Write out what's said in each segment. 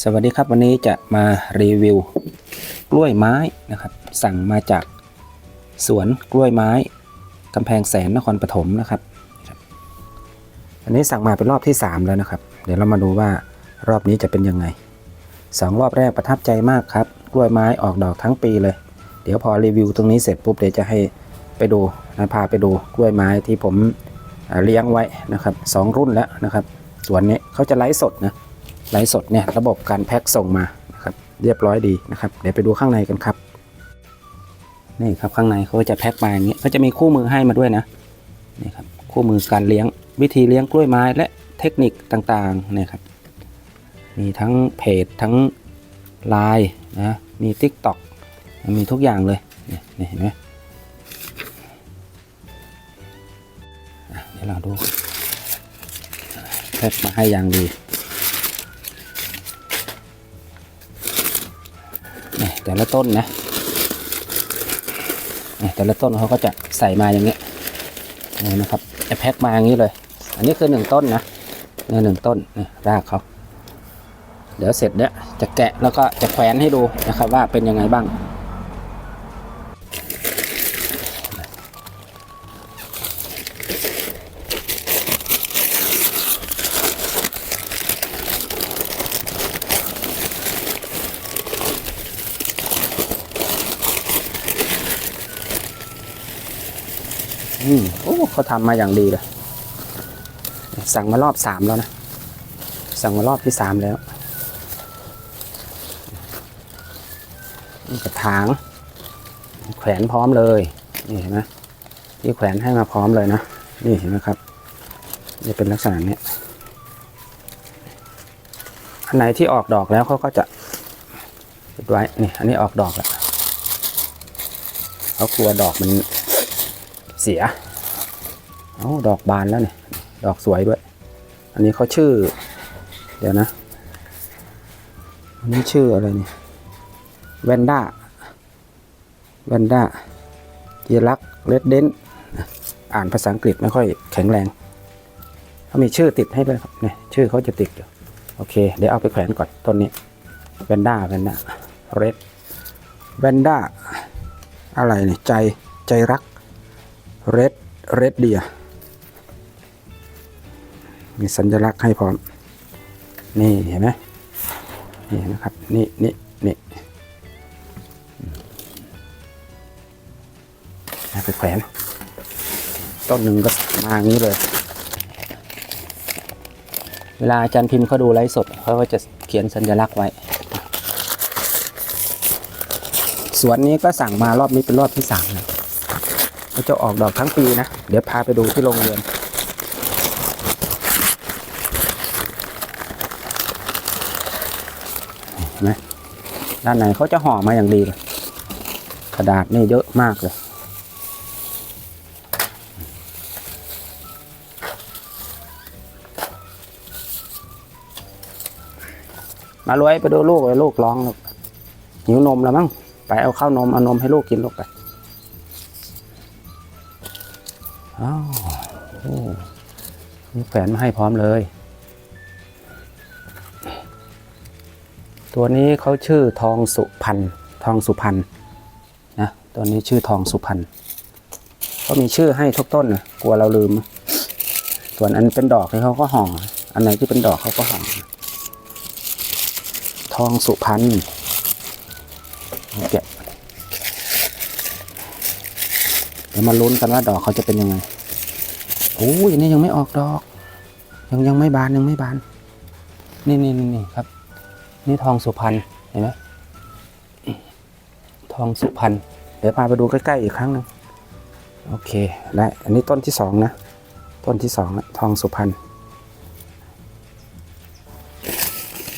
สวัสดีครับวันนี้จะมารีวิว กล้วยไม้นะครับ สั่งมาจากสวนกล้วยไม้กำแพงแสนนครปฐมนะครับ อันนี้สั่งมาเป็นรอบที่ 3 แล้วนะครับ เดี๋ยวเรามาดูว่ารอบนี้จะเป็นยังไงสองรอบแรกประทับใจมากครับ กล้วยไม้ออกดอกทั้งปีเลย เดี๋ยวพอรีวิวตรงนี้เสร็จปุ๊บเดี๋ยวจะให้ไปดูนะพาไปดูกล้วยไม้ที่ผมเลี้ยงไว้นะครับสองรุ่นแล้วนะครับสวนนี้เขาจะไลฟ์สดนะ ไลฟ์สดเนี่ยระบบการแพ็คส่งมานะครับเรียบร้อยดีนะครับ เดี๋ยวไปดูข้างในกันครับ นี่ครับข้างในเขาจะแพ็คมาอย่างนี้เขาจะมีคู่มือให้มาด้วยนะนี่ครับคู่มือการเลี้ยงวิธีเลี้ยงกล้วยไม้และเทคนิคต่างๆนี่ครับมีทั้งเพจทั้งไลน์นะมี t ิ k t o k มีทุกอย่างเลยนี่นเห็นไหมเดี๋ยวเราดูแพ็คมาให้อย่างดี แต่ละต้นนะแต่ละต้นเขาก็จะใส่มาอย่างนี้นี่นะครับแพ็คมาอย่างนี้เลย อันนี้คือหนึ่งต้นนะเนี่หนึ่งต้นนี่รากเขาเดี๋ยวเสร็จเนี่ยจะแกะแล้วก็จะแขวนให้ดูนะครับว่าเป็นยังไงบ้าง อืมโอ้เขาทำมาอย่างดีเลย สั่งมารอบสามแล้วนะ สั่งมารอบที่สามแล้วกระถาง แขวนพร้อมเลย นี่เห็นไหมที่แขวนให้มาพร้อมเลยนะ นี่เห็นไหมครับ จะเป็นลักษณะนี้อันไหนที่ออกดอกแล้วเขาก็จะปิดไว้ นี่ อันนี้ออกดอกแล้วเขากลัวดอกมัน เสีย เอาดอกบานแล้วเนี่ยดอกสวยด้วย อันนี้เขาชื่อ เดี๋ยวนะ อันนี้ชื่ออะไรนี่แวนด้าแวนด้าจีรักเลดเดนอ่านภาษาอังกฤษไม่ค่อยแข็งแรงเขามีชื่อติดให้ด้วยครับเนี่ยชื่อเขาจะติดอยู่โอเค เดี๋ยวเอาไปแขวนก่อนต้นนี้แวนด้าแวนด้าเรดแวนด้าอะไรเนี่ยใจใจรัก เรดเรดเดียมีสัญลักษณ์ให้พร้อม นี่เห็นไหมนี่นะครับ นี่นี่นี่เอาไปแขวน ต้นหนึ่งก็มาอย่างนี้เลย เวลาอาจารย์พิมพ์เขาดูไลฟ์สดเขาก็จะเขียนสัญลักษณ์ไว้ สวนนี้ก็สั่งมารอบนี้เป็นรอบที่สามแล้ วเขาจะออกดอกทั้งปีนะ เดี๋ยวพาไปดูที่โรงเรือนเห็นไหมด้านในเขาจะห่อมาอย่างดีเลย กระดาษนี่เยอะมากเลย มารวยไปดูลูกเลยลูกร้องลูกหิวนมแล้วมั้งไปเอาข้าวนมเอานมให้ลูกกินลูกไป อ้าวโอ้แขวนมาให้พร้อมเลย ตัวนี้เขาชื่อทองสุพรรณทองสุพรรณนะตัวนี้ชื่อทองสุพรรณเขามีชื่อให้ทุกต้นนะกลัวเราลืม ส่วนอันเป็นดอกเขาก็ห่ออันไหนที่เป็นดอกเขาก็ห่อทองสุพรรณแกะเดี๋ยวมาลุ้นกันว่าดอกเขาจะเป็นยังไง โอ้ยนนี้ยังไม่ออกดอก ยังยังไม่บานยังไม่บานนี่นี่นี่นี่ครับ นี่ทองสุพรรณเห็นไหมทองสุพรรณเดี๋ยวพาไปดูใกล้ๆอีกครั้งหนึ่งโอเคและอันนี้ต้นที่สองนะ ต้นที่สองละทองสุพรรณ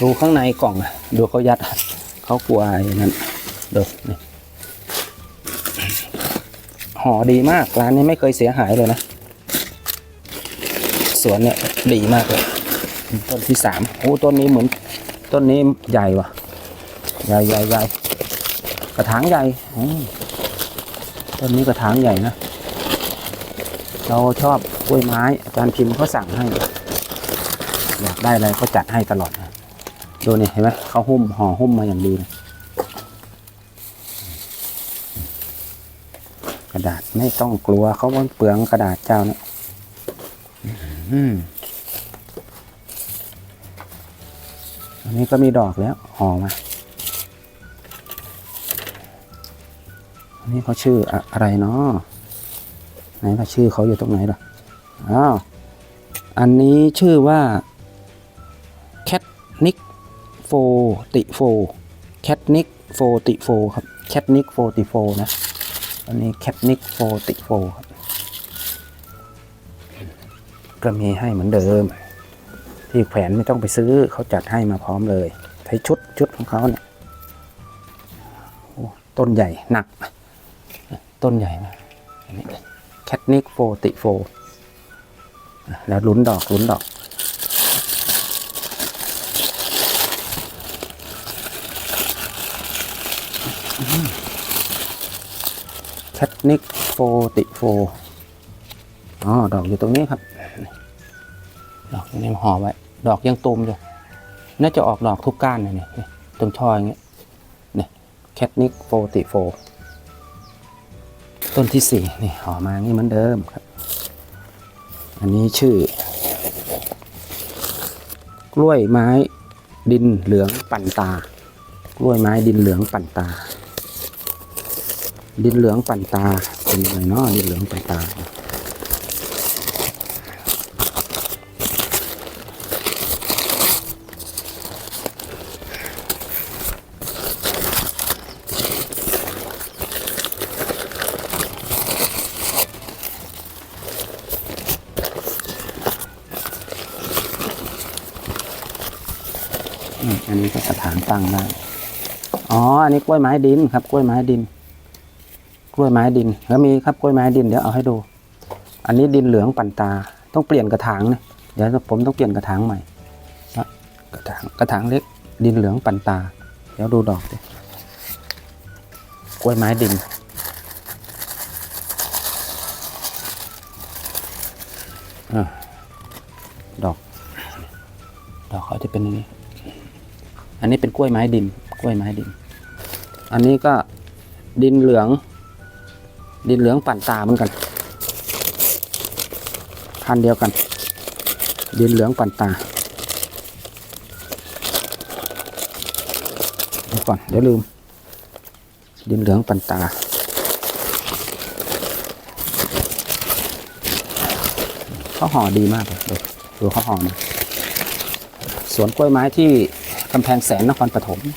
ดูข้างในกล่องอะดูเขายัดเขากลัวอย่างนั้นดูนี่ห่อดีมากร้านนี้ไม่เคยเสียหายเลยนะ สวนเนี่ยดีมากเลย ต้นที่สามโอ้ต้นนี้เหมือน ต้นนี้ใหญ่ว่ะ ใหญ่ใหญ่ใหญ่กระถางใหญ่ต้นนี้กระถางใหญ่นะ เราชอบกล้วยไม้อาจารย์พิมพ์เขาสั่งให้ อยากได้อะไรก็จัดให้ตลอดนะดูนี่เห็นไหมเขาหุ้มห่อหุ้มมาอย่างดีเลยกระดาษไม่ต้องกลัวเขาว่าเปลืองกระดาษเจ้าเนี่ย อืมอันนี้ก็มีดอกแล้วห่อมาอันนี้เขาชื่ออะอะไรเนาะไหนล่ะชื่อเขาอยู่ตรงไหนล่ะอ้าวอันนี้ชื่อว่าแคทนิกโฟติโฟแคทนิกโฟติโฟครับแคทนิกโฟติโฟนะอันนี้แคทนิกโฟติโฟครับ ก็มีให้เหมือนเดิม ที่แขวนไม่ต้องไปซื้อเขาจัดให้มาพร้อมเลยใช้ชุดชุดของเขาเนี่ยต้นใหญ่หนัก ต้นใหญ่นนี้แคทนิกโฟติโฟแล้วลุ้นดอกลุ้นดอกแคทนิกโฟติโฟ อ๋อดอกอยู่ตรงนี้ครับ ดอกนี่ห่อไว้ ดอกยังตูมอยู่ น่าจะออกดอกทุกก้านเลยเนี่ยตรงช่ออย่างเงี้ยนี่แคทนิกโฟติโฟต้นที่สี่นี่ห่อมางี้เหมือนเดิมครับ อันนี้ชื่อ กล้วยไม้ดินเหลืองปั่นตา กล้วยไม้ดินเหลืองปั่นตา ดินเหลืองปั่นตาเป็นยังไงเนาะดินเหลืองปั่นตา นนี้ก็กระถางตั้งได้อ๋อ อันนี้กล้วยไม้ดินครับ กล้วยไม้ดิน กล้วยไม้ดิน แล้วมีครับกล้วยไม้ดินเดี๋ยวเอาให้ดู อันนี้ดินเหลืองปั่นตา ต้องเปลี่ยนกระถางนะ เดี๋ยวผมต้องเปลี่ยนกระถางใหม่ กระถางกระถางเล็ก ดินเหลืองปั่นตา เดี๋ยวดูดอกดิ กล้วยไม้ดินอะดอก ดอกเขาจะเป็นอย่างนี้ อันนี้เป็นกล้วยไม้ดินกล้วยไม้ดิน อันนี้ก็ดินเหลือง ดินเหลืองปั่นตาเหมือนกัน พันเดียวกัน ดินเหลืองปั่นตาเดี๋ยวก่อนเดี๋ยวลืม ดินเหลืองปั่นตาเขาห่อดีมากเลยดูเขาห่อนะสวนกล้วยไม้ที่ กำแพงแสนนครปฐมนี่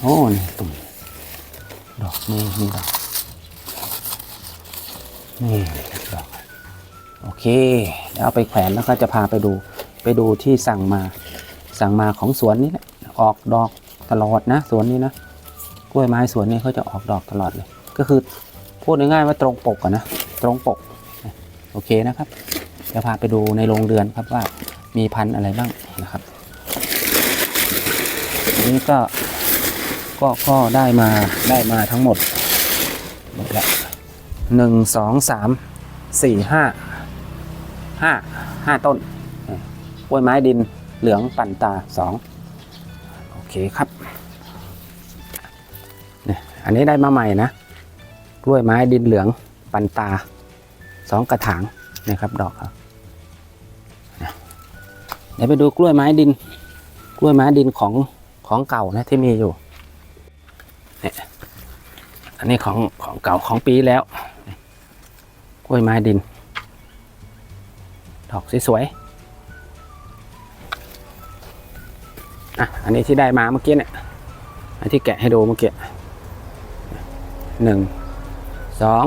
โอ้นี่ตุ่มดอกนี่นี่ดอกนี่ดอกโอเคเดี๋ยวเอาไปแขวนแล้วก็จะพาไปดูไปดูที่สั่งมาสั่งมาของสวนนี้แหละออกดอกตลอดนะสวนนี้นะกล้วยไม้สวนนี้เขาจะออกดอกตลอดเลย ก็คือพูดง่ายๆว่าตรงปกอะนะตรงปกโอเคนะครับจะพาไปดูในโรงเรือนครับว่ามีพันธุ์อะไรบ้าง อันนี้ก็ก็ก็ได้มาได้มาทั้งหมดหมดละหนึ่งสองสามสี่ห้าห้าห้าต้นกล้วยไม้ดินเหลืองปั่นตาสองโอเคครับเนี่ยอันนี้ได้มาใหม่นะกล้วยไม้ดินเหลืองปั่นตาสองกระถางนะครับดอกครับเดี๋ยวไปดูกล้วยไม้ดิน กล้วยไม้ดินของ ของเก่านะที่มีอยู่เนี่ยอันนี้ของของเก่าของปีแล้วกล้วยไม้ดิน ดอกสวยๆอะอันนี้ที่ได้มาเมื่อกี้เนี่ยอันที่แกะให้ดูเมื่อกี้หนึ่งสอง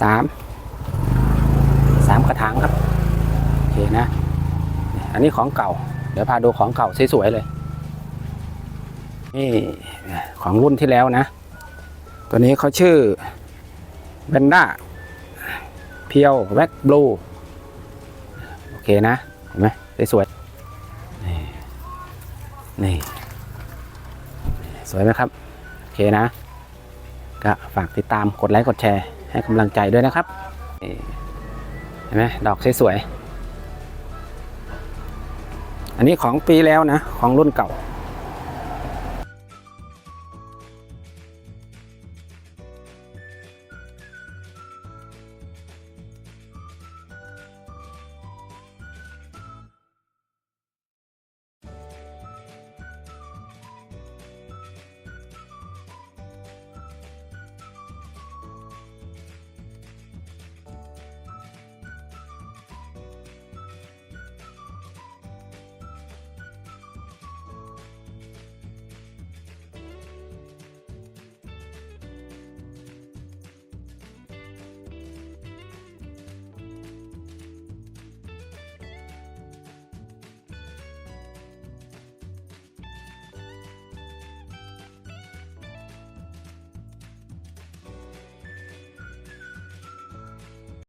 สามสามกระถางครับ โอเคนะ อันนี้ของเก่า ดี๋ยวพาดูของเก่าสวยๆเลย นี่ของรุ่นที่แล้วนะ ตัวนี้เขาชื่อเบนด้าเพียวแว็กบลูโอเคนะ เห็นไหมสวยๆนี่นี่ สวยไหมครับ โอเคนะ ก็ฝากติดตามกดไลค์กดแชร์ให้กำลังใจด้วยนะครับ เห็นไหมดอกสวยๆ อันนี้ของปีแล้วนะ ของรุ่นเก่า